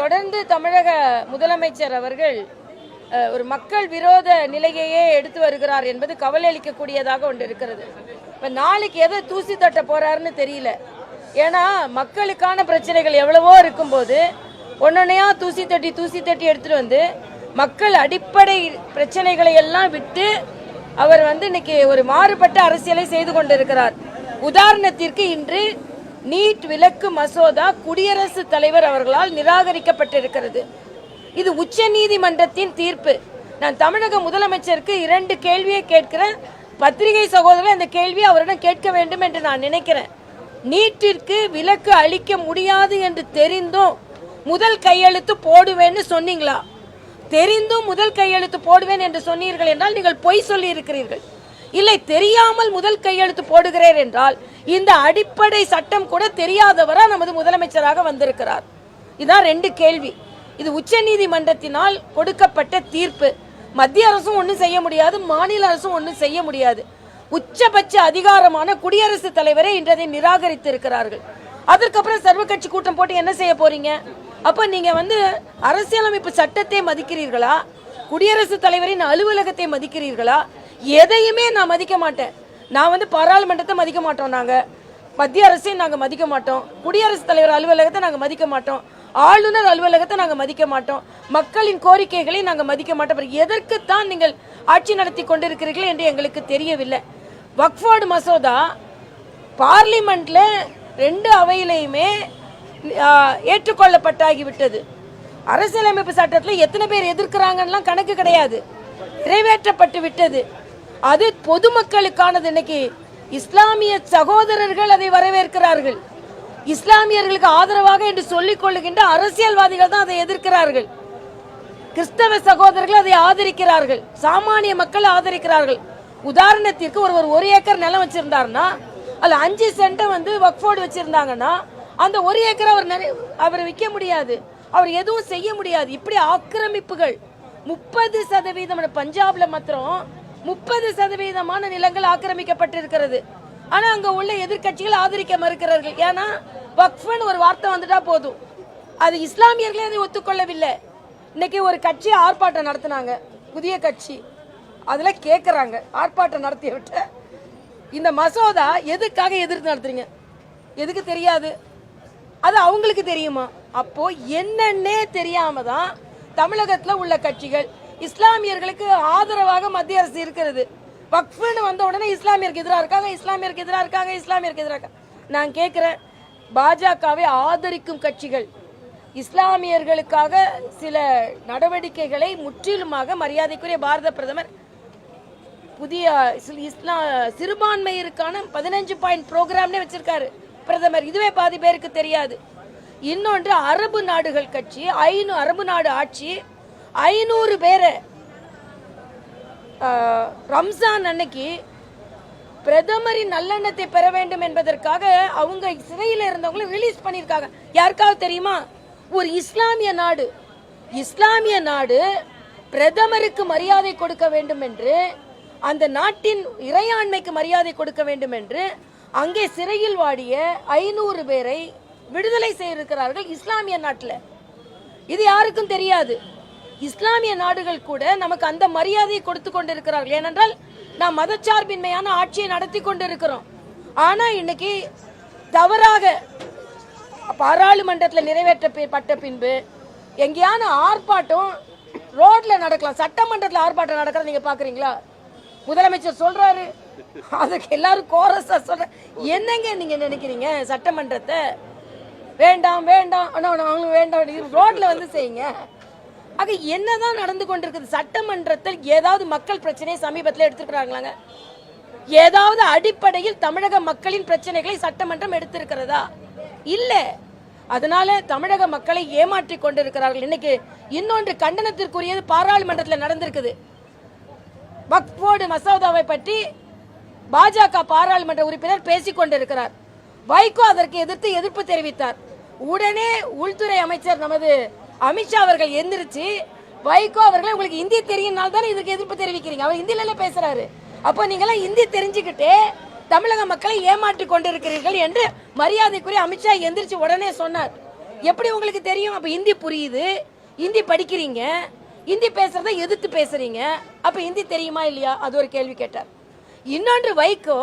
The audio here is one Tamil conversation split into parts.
தொடர்ந்து தமிழக முதலமைச்சர் அவர்கள் ஒரு மக்கள் விரோத நிலையையே எடுத்து வருகிறார் என்பது கவலை அளிக்கக்கூடியதாக ஒன்று இருக்கிறது. இப்போ நாளைக்கு எதை தூசி தட்ட போறாருன்னு தெரியல. ஏன்னா மக்களுக்கான பிரச்சனைகள் எவ்வளவோ இருக்கும்போது ஒன்னொன்னையா தூசி தட்டி தூசி தட்டி எடுத்துட்டு வந்து மக்கள் அடிப்படை பிரச்சனைகளை எல்லாம் விட்டு அவர் வந்து இன்னைக்கு ஒரு மாறுபட்ட அரசியலை செய்து கொண்டிருக்கிறார். உதாரணத்திற்கு இன்று நீட் விலக்கு மசோதா குடியரசுத் தலைவர் அவர்களால் நிராகரிக்கப்பட்டிருக்கிறது. இது உச்ச நீதிமன்றத்தின் தீர்ப்பு. நான் தமிழக முதலமைச்சருக்கு இரண்டு கேள்வியை கேட்கிறேன். பத்திரிகை சகோதரர் அந்த கேள்வியை அவரிடம் கேட்க வேண்டும் என்று நான் நினைக்கிறேன். நீட்டிற்கு விலக்கு அளிக்க முடியாது என்று தெரிந்தும் முதல் கையெழுத்து போடுவேன்னு சொன்னீங்களா? தெரிந்தும் முதல் கையெழுத்து போடுவேன் என்று சொன்னீர்கள் என்றால் நீங்கள் பொய் சொல்லி இருக்கிறீர்கள் இல்லை தெரியாமல் முதல் கையெழுத்து போடுகிறேன் என்றால் இந்த அடிப்படை சட்டம் கூட தெரியாதவரா நமது முதலமைச்சராக வந்திருக்கிறார்? இதான் ரெண்டு கேள்வி. இது உச்சநீதிமன்றத்தினால் கொடுக்கப்பட்ட தீர்ப்பு. மத்திய அரசும் ஒன்றும் செய்ய முடியாது மாநில அரசும் ஒன்றும் செய்ய முடியாது. உச்சபட்ச அதிகாரமான குடியரசுத் தலைவரை இன்றதை நிராகரித்து இருக்கிறார்கள் அதற்கப்புறம் சர்வ கட்சி கூட்டம் போட்டு என்ன செய்ய போறீங்க? அப்போ நீங்க வந்து அரசியலமைப்பு சட்டத்தை மதிக்கிறீர்களா? குடியரசுத் தலைவரின் அலுவலகத்தை மதிக்கிறீர்களா? எதையுமே நான் மதிக்க மாட்டேன். நான் வந்து பாராளுமன்றத்தை மதிக்க மாட்டோம் நாங்கள் மத்திய அரசையும் நாங்கள் மதிக்க மாட்டோம். குடியரசுத் தலைவர் அலுவலகத்தை நாங்கள் மதிக்க மாட்டோம். ஆளுநர் அலுவலகத்தை நாங்கள் மதிக்க மாட்டோம். மக்களின் கோரிக்கைகளை நாங்கள் மதிக்க மாட்டோம். எதற்கு எதற்குத்தான் நீங்கள் ஆட்சி நடத்தி கொண்டிருக்கிறீர்கள் என்று எங்களுக்கு தெரியவில்லை. வக்ஃபோர்டு மசோதா பார்லிமெண்ட்ல ரெண்டு அவையிலையுமே ஏற்றுக்கொள்ளப்பட்டாகிவிட்டது. அரசியலமைப்பு சட்டத்தில் எத்தனை பேர் எதிர்க்கிறாங்கலாம் கணக்கு கிடையாது. நிறைவேற்றப்பட்டு விட்டது. அது பொதுமக்களுக்கானது. இன்னைக்கு இஸ்லாமிய சகோதரர்கள் அதை வரவேற்கிறார்கள். இஸ்லாமியர்களுக்கு ஆதரவாக என்று சொல்லிக் கொள்ளுகின்ற அரசியல்வாதிகள் தான் அதை எதிர்க்கிறார்கள். கிறிஸ்தவ சகோதரர்கள் அதை ஆதரிக்கிறார்கள். சாமானிய மக்கள் ஆதரிக்கிறார்கள். உதாரணத்திற்கு ஒருவர் ஒரு ஏக்கர் நிலம் வச்சிருந்தாருன்னா அதுல அஞ்சு சென்ட்டை வந்து வக்ஃபோர்டு வச்சிருந்தாங்கன்னா அந்த ஒரு ஏக்கர் அவர் அவர் விற்க முடியாது. அவர் எதுவும் செய்ய முடியாது. இப்படி ஆக்கிரமிப்புகள். முப்பது சதவீதம் பஞ்சாப்ல மாத்திரம் முப்பது சதவீதமான நிலங்கள் ஆக்கிரமிக்கப்பட்டிருக்கிறது. ஆனா அங்க உள்ள எதிர்க்கட்சிகள் ஆதரிக்க மறுக்கிறார்கள். ஏன்னா வக்ஃபன் ஒரு வார்த்தை வந்துட்டா போதும். அது இஸ்லாமியர்களே அதை ஒத்துக்கொள்ளவில்லை. இன்னைக்கு ஒரு கட்சி ஆர்ப்பாட்டம் நடத்தினாங்க. புதிய கட்சி. அதுல கேக்குறாங்க. ஆர்ப்பாட்டம் நடத்திய விட்ட இந்த மசோதா எதுக்காக எதிர்த்து நடத்துறீங்க? எதுக்கு தெரியாது? அது அவங்களுக்கு தெரியுமா? அப்போ என்னன்னே தெரியாம தான் தமிழகத்துல உள்ள கட்சிகள் இஸ்லாமியர்களுக்கு ஆதரவாக மத்திய அரசு இருக்கிறது. வக்ஃபுன்னு வந்த உடனே இஸ்லாமியருக்கு எதிராக இருக்காங்க இஸ்லாமியருக்கு எதிராக இருக்காங்க இஸ்லாமியருக்கு எதிராக நான் கேட்குறேன் பாஜகவை ஆதரிக்கும் கட்சிகள் இஸ்லாமியர்களுக்காக சில நடவடிக்கைகளை முற்றிலுமாக மரியாதைக்குரிய பாரத பிரதமர் புதிய இஸ்லா சிறுபான்மையருக்கான பதினஞ்சு பாயிண்ட் ப்ரோக்ராம்னே வச்சிருக்காரு. பிரதமர் இதுவே பாதி பேருக்கு தெரியாது. இன்னொன்று அரபு நாடுகள் கட்சி ஐநூறு அரபு நாடு ஆட்சி ஐநூறு பேரை ரம்ஜான் அன்னைக்கு பிரதமரின் நல்லெண்ணத்தை பெற வேண்டும் என்பதற்காக அவங்க சிறையில் இருந்தவங்களை ரிலீஸ் பண்ணியிருக்காங்க. யாருக்காவது தெரியுமா? ஒரு இஸ்லாமிய நாடு. இஸ்லாமிய நாடு பிரதமருக்கு மரியாதை கொடுக்க வேண்டும் என்று அந்த நாட்டின் இறையாண்மைக்கு மரியாதை கொடுக்க வேண்டும் என்று அங்கே சிறையில் வாடிய ஐநூறு பேரை விடுதலை செய்திருக்கிறார்கள் இஸ்லாமிய நாட்டில். இது யாருக்கும் தெரியாது. இஸ்லாமிய நாடுகள் கூட நமக்கு அந்த மரியாதையை கொடுத்து கொண்டிருக்கிறார்கள். ஏனென்றால் நாம் மதச்சார்பின்மையான ஆட்சியை நடத்தி கொண்டிருக்கிறோம். ஆனால் இன்னைக்கு தவறாக பாராளுமன்றத்தில் நிறைவேற்றப்பட்ட பின்பு எங்கேயான ஆர்ப்பாட்டம் ரோட்ல நடக்கலாம். சட்டமன்றத்தில் ஆர்ப்பாட்டம் நடக்கிறத நீங்க பாக்குறீங்களா? முதலமைச்சர் சொல்றாரு. அதுக்கு எல்லாரும் கோரஸா சொல்ற என்னங்க நீங்க நினைக்கிறீங்க? சட்டமன்றத்தை? வேண்டாம் வேண்டாம். ஆனால் அவங்களும் வேண்டாம். இது ரோட்ல வந்து செய்யுங்க. ஆக என்னதான் நடந்து கொண்டிருக்குது? சட்டமன்றத்தில் ஏதாவது மக்கள் பிரச்சனையை சமீபத்தில் எடுத்துக்கிறாங்களாங்க ஏதாவது அடிப்படையில் தமிழக மக்களின் பிரச்சனைகளை சட்டமன்றம் எடுத்திருக்கிறதா? இல்ல. அதனால தமிழக மக்களை ஏமாற்றி கொண்டிருக்கிறார்கள். இன்னைக்கு இன்னொன்று கண்டனத்திற்குரியது பாராளுமன்றத்தில் நடந்திருக்குது. வக்ஃபோர்டு மசோதாவை பற்றி பாஜக பாராளுமன்ற உறுப்பினர் பேசிக் கொண்டிருக்கிறார். வைகோ அதற்கு எதிர்த்து எதிர்ப்பு தெரிவித்தார். உடனே உள்துறை அமைச்சர் நமது அமித்ஷா அவர்கள் எந்திரிச்சு வைகோ அவர்களை உங்களுக்கு இந்தி தெரியும்னால தானே இதுக்கு எதிர்ப்பு தெரிவிக்கிறீங்க? அவர் ஹிந்தில பேசுறாரு. அப்போ நீங்களாம் இந்தி தெரிஞ்சுக்கிட்டே தமிழக மக்களை ஏமாற்றி கொண்டிருக்கிறீர்கள் என்று மரியாதைக்குரிய அமித்ஷா எந்திரிச்சு உடனே சொன்னார். எப்படி உங்களுக்கு தெரியும்? அப்போ ஹிந்தி புரியுது. ஹிந்தி படிக்கிறீங்க. ஹிந்தி பேசுறத எதிர்த்து பேசுறீங்க. அப்போ ஹிந்தி தெரியுமா இல்லையா? அது ஒரு கேள்வி கேட்டார். இன்னொன்று வைகோ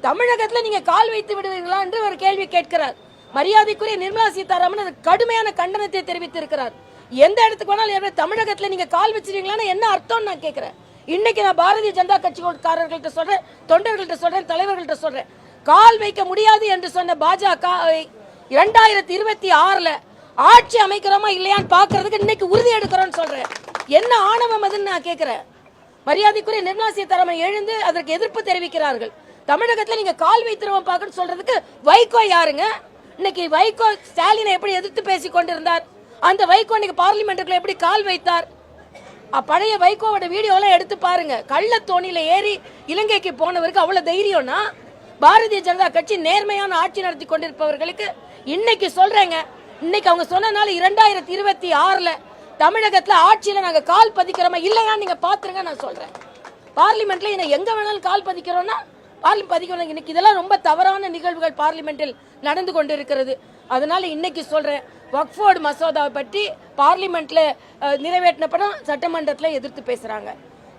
தமிழகத்தில் நீங்கள் கால் வைத்து விடுவீர்களா? என்று ஒரு கேள்வி கேட்கிறார். மரியாதைக்குரிய நிர்மலா சீதாராமன் அது கடுமையான கண்டனத்தை தெரிவித்திருக்கிறார். எந்த இடத்துக்கு வேணாலும் தமிழகத்தில் நீங்கள் நீங்க கால் வச்சிருக்கீங்களான்னு என்ன அர்த்தம்னு நான் கேட்கிறேன் இன்னைக்கு நான் பாரதிய ஜனதா கட்சிக்காரர்கள்ட்ட சொல்றேன் தொண்டர்கள்ட்ட சொல்றேன் தலைவர்கள்ட்ட சொல்றேன். கால் வைக்க முடியாது என்று சொன்ன பாஜக இரண்டாயிரத்தி இருபத்தி ஆறுல ஆட்சி அமைக்கிறோமா இல்லையான்னு பாக்குறதுக்கு இன்னைக்கு உறுதி எடுக்கிறோன்னு சொல்றேன். என்ன ஆணவம் அதுன்னு நான் கேட்கிறேன் மரியாதைக்குரிய நிர்மலா சீதாராமன் எழுந்து அதற்கு எதிர்ப்பு தெரிவிக்கிறார்கள். தமிழகத்துல நீங்க கால் வைத்திருவோம் பார்க்கன்னு சொல்றதுக்கு வைகோ யாருங்க? இன்னைக்கு வைகோ ஸ்டாலினை எப்படி எதிர்த்து பேசிக் கொண்டிருந்தார்? அந்த வைகோ இன்னைக்கு பார்லிமெண்ட்டுக்குள்ள எப்படி கால் வைத்தார்? பழைய வைகோவோட வீடியோலாம் எடுத்து பாருங்க. கள்ள தோணியில ஏறி இலங்கைக்கு போனவருக்கு அவ்வளவு தைரியம்னா பாரதிய ஜனதா கட்சி நேர்மையான ஆட்சி நடத்தி கொண்டிருப்பவர்களுக்கு இன்னைக்கு சொல்றேங்க. இன்னைக்கு அவங்க சொன்னனால இரண்டாயிரத்தி இருபத்தி ஆறுல தமிழகத்துல ஆட்சியில நாங்க கால் பதிக்கிறோமா இல்லையான்னு நீங்க பாத்துருங்க நான் சொல்றேன். பார்லிமெண்ட்ல இன்னும் எங்க வேணாலும் கால் பதிக்கிறோம்னா பார்லிமெண்ட் இன்னைக்கு இதெல்லாம் ரொம்ப தவறான நிகழ்வுகள் பார்லிமெண்டில் நடந்து கொண்டிருக்கிறது. அதனால இன்னைக்கு சொல்றேன் வக்ஃபோர்டு மசோதாவை பற்றி பார்லிமெண்ட்ல நிறைவேற்றினப்படம் சட்டமன்றத்தில் எதிர்த்து பேசுறாங்க.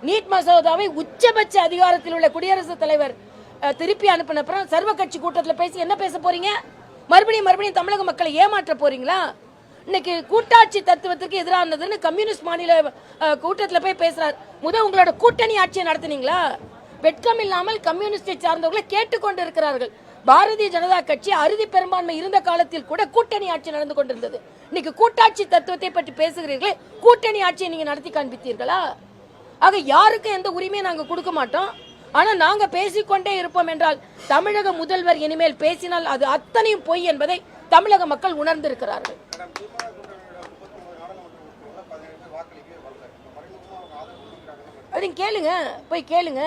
நீட் மசோதாவை உச்சபட்ச அதிகாரத்தில் உள்ள குடியரசுத் தலைவர் திருப்பி அனுப்பினப்புறம் சர்வ கட்சி கூட்டத்தில் பேசி என்ன பேச போறீங்க? மறுபடியும் மறுபடியும் தமிழக மக்களை ஏமாற்ற போறீங்களா? இன்னைக்கு கூட்டாட்சி தத்துவத்துக்கு எதிரானதுன்னு கம்யூனிஸ்ட் மாநில கூட்டத்தில் போய் பேசுறாரு. முத உங்களோட கூட்டணி ஆட்சியை நடத்துனீங்களா? வெட்கம் இல்லாமல் கம்யூனிஸ்டை சார்ந்தவர்களை கேட்டுக்கொண்டு இருக்கிறார்கள் பாரதிய ஜனதா கட்சி அறுதி பெரும்பான்மை இருந்த காலத்தில் கூட கூட்டணி ஆட்சி நடந்து கொண்டிருந்தது. இன்னைக்கு கூட்டாட்சி தத்துவத்தை பற்றி பேசுகிறீர்களே கூட்டணி ஆட்சியை நீங்க நடத்தி காண்பித்தீர்களா? ஆக யாருக்கும் எந்த உரிமையும் நாங்க கொடுக்க மாட்டோம். ஆனா நாங்க பேசிக்கொண்டே இருப்போம் என்றால் தமிழக முதல்வர் இனிமேல் பேசினால் அது அத்தனையும் பொய் என்பதை தமிழக மக்கள் உணர்ந்திருக்கிறார்கள். அது கேளுங்க போய் கேளுங்க.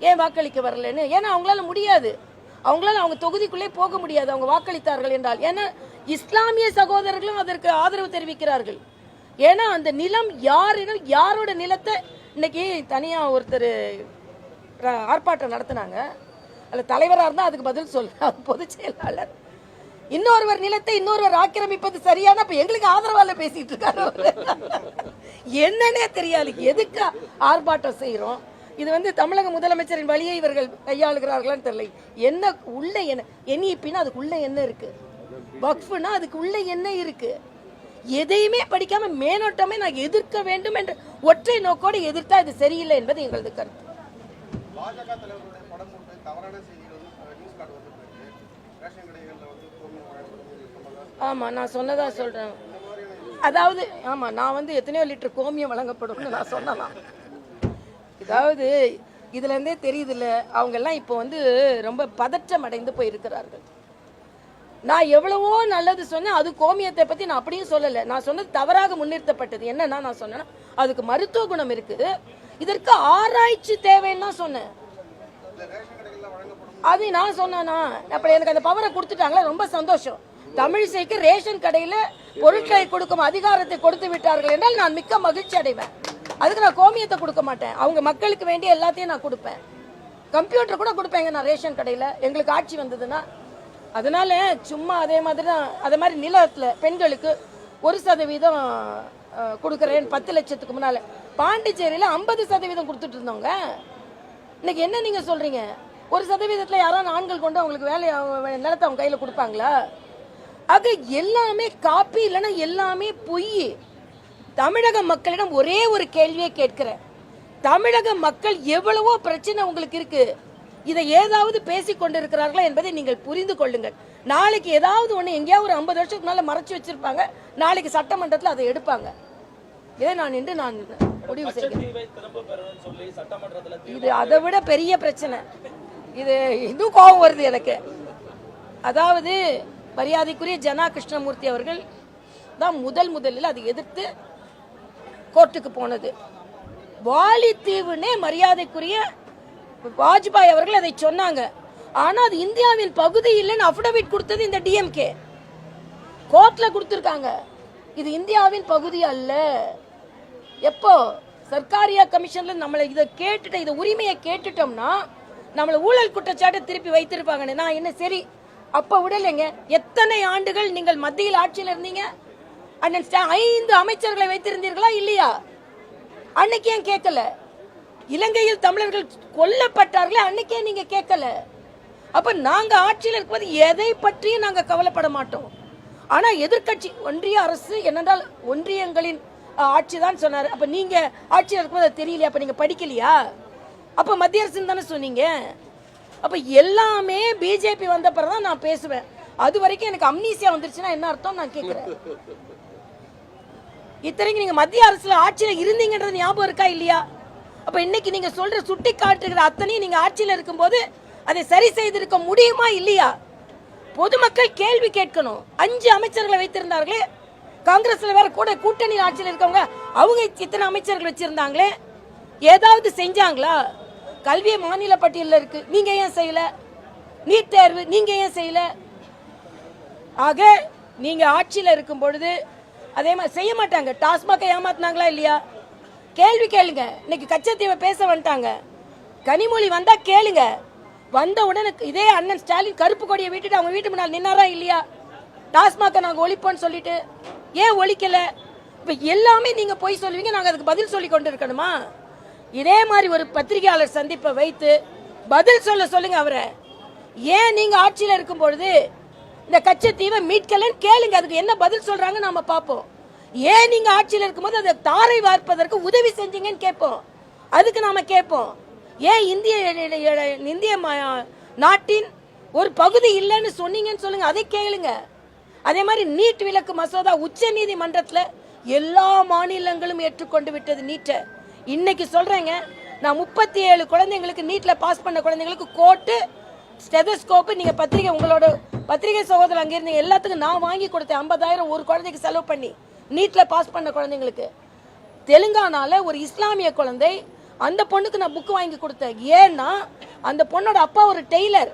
ஏன் வாக்களிக்க வரலன்னு? ஏன்னா அவங்களால முடியாது. அவங்களால அவங்க தொகுதிக்குள்ளே போக முடியாது. அவங்க வாக்களித்தார்கள் என்றால். ஏன்னா இஸ்லாமிய சகோதரர்களும் அதற்கு ஆதரவு தெரிவிக்கிறார்கள். ஏன்னா அந்த நிலம் யாரிடம் யாரோட நிலத்தை இன்னைக்கு தனியா ஒருத்தர் ஆர்ப்பாட்டம் நடத்தினாங்க. அதில் தலைவராக இருந்தால் அதுக்கு பதில் சொல்ல பொதுச் செயலாளர். இன்னொருவர் நிலத்தை இன்னொருவர் ஆக்கிரமிப்பது சரியான? இப்போ எங்களுக்கு ஆதரவால பேசிட்டு இருக்காரு என்னன்னே தெரியாது. எதுக்கு ஆர்ப்பாட்டம் செய்கிறோம் இது வந்து தமிழக முதலமைச்சரின் வழியை இவர்கள் கையாளுகிறார்களான்னு தெரியல. என்ன உள்ள என்ன என்இபின்னா அதுக்கு உள்ள என்ன இருக்கு? வக்ஃபுனா அதுக்கு உள்ள என்ன இருக்கு? எதையுமே படிக்காம மேலோட்டமே நான் எதிர்க்க வேண்டும் என்ற ஒற்றை நோக்கோடு எதிர்த்தா இது சரியில்லை என்பது எங்களது கருத்து. ஆமா நான் சொன்னதா சொல்றேன். அதாவது ஆமா நான் வந்து எத்தனையோ லிட்டர் கோமியம் வழங்கப்படும்னு நான் சொன்னலாம். அதாவது இதுலேருந்தே தெரியுதுல்ல அவங்கெல்லாம் இப்போ வந்து ரொம்ப பதற்றம் அடைந்து போயிருக்கிறார்கள். நான் எவ்வளவோ நல்லது சொன்னேன் அது கோமியத்தை பற்றி நான் அப்படியும் சொல்லலை. நான் சொன்னது தவறாக முன்னிறுத்தப்பட்டது. என்னன்னா நான் சொன்னேன்னா அதுக்கு மருத்துவ குணம் இருக்குது. இதற்கு ஆராய்ச்சி தேவைன்னு தான் சொன்னேன். அது நான் சொன்னேன்னா அப்ப எனக்கு அந்த பவரை கொடுத்துட்டாங்களா ரொம்ப சந்தோஷம். தமிழிசைக்கு ரேஷன் கடையில் பொருட்களை கொடுக்கும் அதிகாரத்தை கொடுத்து விட்டார்கள் என்றால் நான் மிக்க மகிழ்ச்சி அடைவேன். அதுக்கு நான் கோமியத்தை கொடுக்க மாட்டேன். அவங்க மக்களுக்கு வேண்டிய எல்லாத்தையும் நான் கொடுப்பேன். கம்ப்யூட்டர் கூட கொடுப்பேங்க நான் ரேஷன் கடையில். எங்களுக்கு ஆட்சி வந்ததுன்னா அதனால சும்மா அதே மாதிரி தான் அதே மாதிரி நிலத்தில் பெண்களுக்கு ஒரு சதவீதம் கொடுக்குறேன் பத்து லட்சத்துக்கு முன்னால். பாண்டிச்சேரியில் ஐம்பது சதவீதம் கொடுத்துட்டு இருந்தவங்க. இன்னைக்கு என்ன நீங்கள் சொல்கிறீங்க ஒரு சதவீதத்தில் யாராவது ஆண்கள் கொண்டு அவங்களுக்கு வேலை நிலத்தை அவங்க கையில் கொடுப்பாங்களா? ஆக எல்லாமே காப்பி இல்லைன்னா எல்லாமே பொய். தமிழக மக்களிடம் ஒரே ஒரு கேள்வியை கேட்கிறேன். தமிழக மக்கள் எவ்வளவோ பிரச்சனை உங்களுக்கு இருக்கு. இதை ஏதாவது பேசிக் கொண்டிருக்கிறார்களா என்பதை நீங்கள் புரிந்து கொள்ளுங்கள். நாளைக்கு ஏதாவது ஒண்ணு எங்கேயாவது ஒரு ஐம்பது வருஷத்துக்கு மேல மறைச்சு வச்சிருப்பாங்க. நாளைக்கு சட்டமன்றத்தில் அதை எடுப்பாங்க. இதை நான் நின்று நான் முடிவு செய்கிறேன். இது அதை விட பெரிய பிரச்சனை. இது இன்னும் கோபம் வருது எனக்கு. அதாவது மரியாதைக்குரிய ஜனா கிருஷ்ணமூர்த்தி அவர்கள் தான் முதல் முதலில் அதை எதிர்த்து கோர்ட்டுக்கு போனது. வாலித்தீவுனே மரியாதைக்குரிய வாஜ்பாய் அவர்கள் அதை சொன்னாங்க. ஆனால் அது இந்தியாவின் பகுதி இல்லைன்னு அஃபிடவிட் கொடுத்தது இந்த டிஎம்கே கோர்ட்டில் கொடுத்துருக்காங்க. இது இந்தியாவின் பகுதி அல்ல. எப்போ சர்க்காரியா கமிஷன்ல நம்மளை இதை கேட்டுட்ட இதை உரிமையை கேட்டுட்டோம்னா நம்மளை ஊழல் குற்றச்சாட்டை திருப்பி வைத்திருப்பாங்கன்னு. நான் என்ன சரி அப்போ விடலைங்க. எத்தனை ஆண்டுகள் நீங்கள் மத்தியில் ஆட்சியில் இருந்தீங்க? அண்ணன் ஐந்து அமைச்சர்களை வைத்திருந்தீர்களா இல்லையா? அன்னைக்கு ஏன் கேட்கல? இலங்கையில் தமிழர்கள் கொல்லப்பட்டார்களே அன்னைக்கே நீங்க கேட்கல. அப்ப நாங்க ஆட்சியில் இருக்கும்போது எதை பற்றியும் நாங்க கவலைப்பட மாட்டோம். ஆனா எதிர்க்கட்சி ஒன்றிய அரசு என்னென்றால் ஒன்றியங்களின் ஆட்சி தான் சொன்னார். அப்ப நீங்க ஆட்சியில் இருக்கும்போது அது தெரியலையா? அப்ப நீங்க படிக்கலையா? அப்ப மத்திய அரசு தானே சொன்னீங்க. அப்ப எல்லாமே பிஜேபி வந்த பிறகு தான் நான் பேசுவேன். அது வரைக்கும் எனக்கு அம்னீசியா வந்துருச்சுன்னா என்ன அர்த்தம் நான் கேட்கிறேன். இத்தனைக்கு நீங்கள் மத்திய அரசில் ஆட்சியில் இருந்தீங்கன்றது ஞாபகம் இருக்கா இல்லையா? அப்போ இன்னைக்கு நீங்கள் சொல்கிற சுட்டி காட்டுகிற அத்தனையும் நீங்கள் ஆட்சியில் இருக்கும்போது அதை சரி செய்திருக்க முடியுமா இல்லையா? பொதுமக்கள் கேள்வி கேட்கணும். அஞ்சு அமைச்சர்களை வைத்திருந்தார்களே. காங்கிரஸில் வேற கூட கூட்டணி ஆட்சியில் இருக்கவங்க அவங்க இத்தனை அமைச்சர்கள் வச்சுருந்தாங்களே. ஏதாவது செஞ்சாங்களா? கல்வி மாநில பட்டியலில் இருக்கு. நீங்க ஏன் செய்யல? நீட் தேர்வு நீங்க ஏன் செய்யல? ஆக நீங்க ஆட்சியில் இருக்கும் பொழுது அதே மாதிரி செய்ய மாட்டாங்க. டாஸ்மாக ஏமாத்தினாங்களா இல்லையா? கேள்வி கேளுங்க. இன்னைக்கு கச்சத்தீவை பேச வந்துட்டாங்க. கனிமொழி வந்தா கேளுங்க. வந்த உடனே இதே அண்ணன் ஸ்டாலின் கருப்பு கொடியை விட்டுட்டு அவங்க வீட்டு முன்னால் நின்னாரா இல்லையா? டாஸ்மாக நாங்க ஒழிப்போம்னு சொல்லிட்டு. ஏன் ஒழிக்கல? இப்ப எல்லாமே நீங்க போய் சொல்லுவீங்க. நாங்க அதுக்கு பதில் சொல்லி கொண்டு இருக்கணுமா இதே மாதிரி ஒரு பத்திரிகையாளர் சந்திப்பை வைத்து பதில் சொல்ல சொல்லுங்க அவரை. ஏன் நீங்க ஆட்சியில இருக்கும் பொழுது இந்த கச்சத்தீவை மீட்கலன்னு கேளுங்க அதுக்கு என்ன பதில் சொல்றாங்க நாம பார்ப்போம். ஏன் நீங்க ஆட்சியில் இருக்கும்போது அதை தாரை வார்ப்பதற்கு உதவி செஞ்சீங்கன்னு கேட்போம். அதுக்கு நாம கேட்போம். ஏன் இந்திய இந்திய நாட்டின் ஒரு பகுதி இல்லைன்னு சொன்னீங்கன்னு சொல்லுங்க அதை கேளுங்க. அதே மாதிரி நீட் விலக்கு மசோதா உச்ச நீதிமன்றத்தில் எல்லா மாநிலங்களும் ஏற்றுக்கொண்டு விட்டது நீட்டை. இன்னைக்கு சொல்றேங்க நான் முப்பத்தி ஏழு குழந்தைங்களுக்கு நீட்டில் பாஸ் பண்ண குழந்தைங்களுக்கு கோட்டு ஸ்டெதஸ்கோப்பு நீங்கள் பத்திரிகை உங்களோட பத்திரிகை சகோதரர் அங்கே இருந்தீங்க எல்லாத்துக்கும் நான் வாங்கி கொடுத்தேன் ஐம்பதாயிரம் ஒரு குழந்தைக்கு செலவு பண்ணி. நீட்டில் பாஸ் பண்ண குழந்தைங்களுக்கு. தெலுங்கானால ஒரு இஸ்லாமிய குழந்தை அந்த பொண்ணுக்கு நான் புக் வாங்கி கொடுத்தேன். ஏன்னா அந்த பொண்ணோட அப்பா ஒரு டெய்லர்.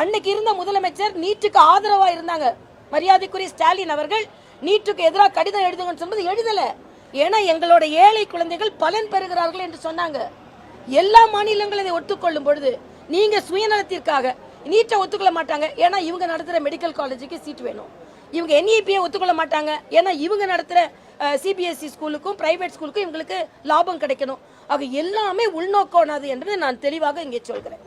அன்னைக்கு இருந்த முதலமைச்சர் நீட்டுக்கு ஆதரவாக இருந்தாங்க. மரியாதைக்குரிய ஸ்டாலின் அவர்கள் நீட்டுக்கு எதிராக கடிதம் எழுதுங்கன்னு சொன்னது எழுதலை. ஏன்னா எங்களோட ஏழை குழந்தைகள் பலன் பெறுகிறார்கள் என்று சொன்னாங்க. எல்லா மாநிலங்களும் இதை ஒத்துக்கொள்ளும் பொழுது நீங்க சுயநலத்திற்காக நீட்டை ஒத்துக்கொள்ள மாட்டாங்க. ஏன்னா இவங்க நடத்துகிற மெடிக்கல் காலேஜுக்கு சீட் வேணும். இவங்க என்இபியை ஒத்துக்கொள்ள மாட்டாங்க. ஏன்னா இவங்க நடத்துகிற சிபிஎஸ்சி ஸ்கூலுக்கும் பிரைவேட் ஸ்கூலுக்கும் இவங்களுக்கு லாபம் கிடைக்கணும். ஆக எல்லாமே உள்நோக்கம் என்று நான் தெளிவாக இங்கே சொல்கிறேன்.